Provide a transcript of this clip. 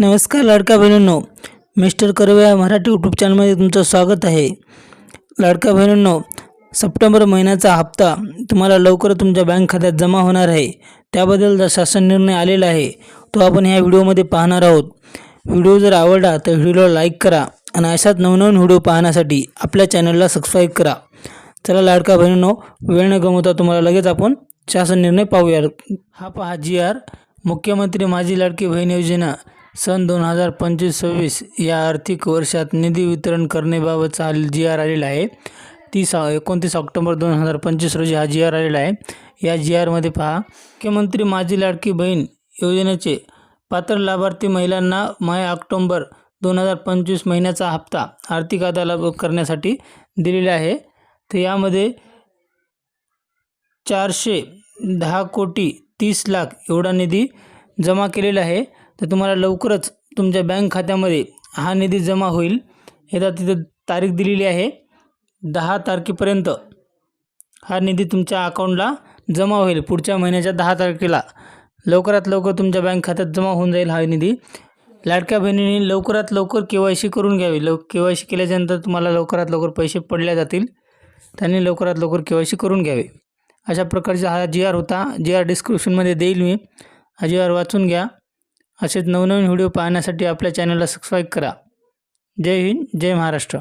नमस्कार लाडका बहिणींनो मिस्टर कर्वे या मराठी यूट्यूब चॅनलमध्ये तुमचं स्वागत आहे. लाडका बहिणींनो सप्टेंबर महिन्याचा हप्ता तुम्हाला लवकर तुमच्या बँक खात्यात जमा होणार आहे. त्याबद्दल जर शासन निर्णय आलेला आहे तो आपण ह्या व्हिडिओमध्ये पाहणार आहोत. व्हिडिओ जर आवडला तर व्हिडिओला लाईक करा आणि अशाच नवनवीन व्हिडिओ पाहण्यासाठी आपल्या चॅनलला सबस्क्राईब करा. चला लाडका बहिणींनो वेळ न गमवता तुम्हाला लगेच आपण शासन निर्णय पाहूया हा पहा जी आर मुख्यमंत्री माझी लाडकी बहीण योजना. सन दोन हजार पंचवीस सव्वीस या आर्थिक वर्षात निधी वितरण करण्याबाबतचा जी आर आलेला आहे. तीस एकोणतीस ऑक्टोबर दोन हजार पंचवीस रोजी हा जी आर आलेला आहे. या जी आरमध्ये पहा मुख्यमंत्री माझी लाडकी बहीण योजनेचे पात्र लाभार्थी महिलांना माय ऑक्टोंबर दोन हजार पंचवीस महिन्याचा हप्ता आर्थिक अदालत करण्यासाठी दिलेला आहे. तर यामध्ये चारशे दहा कोटी तीस लाख एवढा निधी जमा केलेला आहे. तर तुम्हाला लवकरच तुमच्या बँक खात्यामध्ये हा निधी जमा होईल. याचा तिथं तारीख दिलेली आहे. दहा तारखेपर्यंत हा निधी तुमच्या अकाउंटला जमा होईल. पुढच्या महिन्याच्या दहा तारखेला लवकरात लवकर तुमच्या बँक खात्यात जमा होऊन जाईल हा निधी. लाडक्या बहिणींनी लवकरात लवकर के वाय सी करून घ्यावी. लव के वाय सी केल्याच्यानंतर तुम्हाला लवकरात लवकर पैसे पडले जातील. त्यांनी लवकरात लवकर के वाय सी करून घ्यावे. अशा प्रकारचा हा जी आर होता. जी आर डिस्क्रिप्शनमध्ये देईल मी. हा जी आर वाचून घ्या. असेच नवनवीन व्हिडिओ पाहण्यासाठी आपल्या चॅनलला सबस्क्राईब करा. जय हिंद जय महाराष्ट्र.